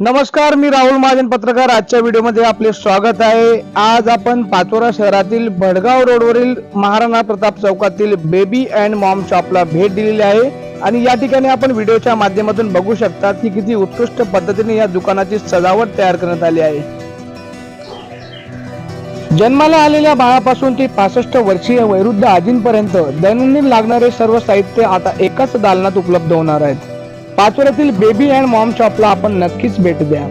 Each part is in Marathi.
नमस्कार मी राहुल महाजन पत्रकार. आजच्या व्हिडिओमध्ये आपले स्वागत आहे. आज आपण पाचोरा शहरातील भडगाव रोडवरील महाराणा प्रताप चौकातील बेबी अँड मॉम शॉपला भेट दिलेली आहे. आणि या ठिकाणी आपण व्हिडिओच्या माध्यमातून बघू शकता की किती उत्कृष्ट पद्धतीने या दुकानाची सजावट तयार करण्यात आली आहे. जन्माला आलेल्या बाळापासून ते पासष्ट वर्षीय वैरुद्ध आजींपर्यंत दैनंदिन लागणारे सर्व साहित्य आता एकाच दालनात उपलब्ध होणार आहेत. पाचोऱ्यातील बेबी अँड मॉम शॉपला आपण नक्कीच भेट द्या.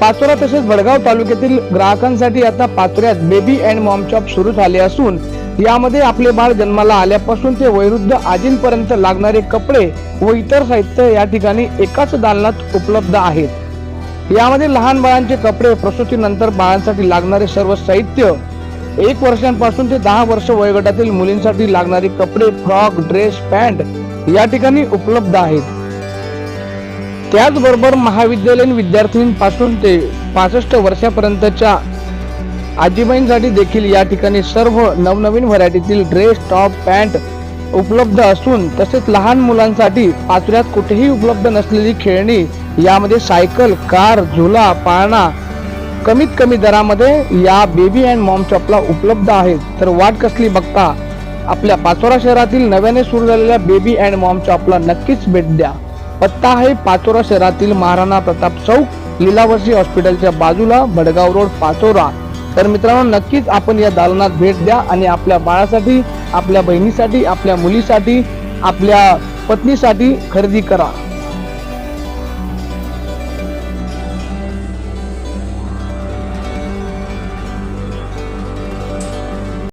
पाचोरा तसेच वडगाव तालुक्यातील ग्राहकांसाठी आता पाचोऱ्यात बेबी अँड मॉम शॉप सुरू झाले असून यामध्ये आपले बाळ जन्माला आल्यापासून ते वैरुद्ध आजींपर्यंत लागणारे कपडे व इतर साहित्य या ठिकाणी एकाच दालनात उपलब्ध आहेत. यामध्ये लहान बाळांचे कपडे प्रसूतीनंतर बाळांसाठी लागणारे सर्व साहित्य एक वर्षांपासून ते दहा वर्ष वयोगटातील मुलींसाठी लागणारे कपडे फ्रॉक ड्रेस पॅन्ट या ठिकाणी उपलब्ध आहेत. त्याचबरोबर महाविद्यालयीन विद्यार्थ्यांपासून ते पासष्ट वर्षापर्यंतच्या आजीबाईंसाठी देखील या ठिकाणी सर्व नवनवीन व्हरायटीतील ड्रेस टॉप पॅन्ट उपलब्ध असून तसेच लहान मुलांसाठी पाचऱ्यात कुठेही उपलब्ध नसलेली खेळणी यामध्ये सायकल कार झुला पाळणा कमीत कमी दरामध्ये या बेबी अँड मॉम शॉपला उपलब्ध आहेत तर वाट कसली बघता आपल्या पाचोरा शहरातील नव्याने सुरू झालेल्या बेबी अँड मॉम शॉपला नक्कीच भेट द्या. पत्ता आहे पाचोरा शहरातील महाराणा प्रताप चौक लिलावर्षी हॉस्पिटलच्या बाजूला भडगाव रोड पाचोरा. तर मित्रांनो नक्कीच आपण या दालनात भेट द्या आणि आपल्या बाळासाठी आपल्या बहिणीसाठी आपल्या मुलीसाठी आपल्या पत्नीसाठी खरेदी करा.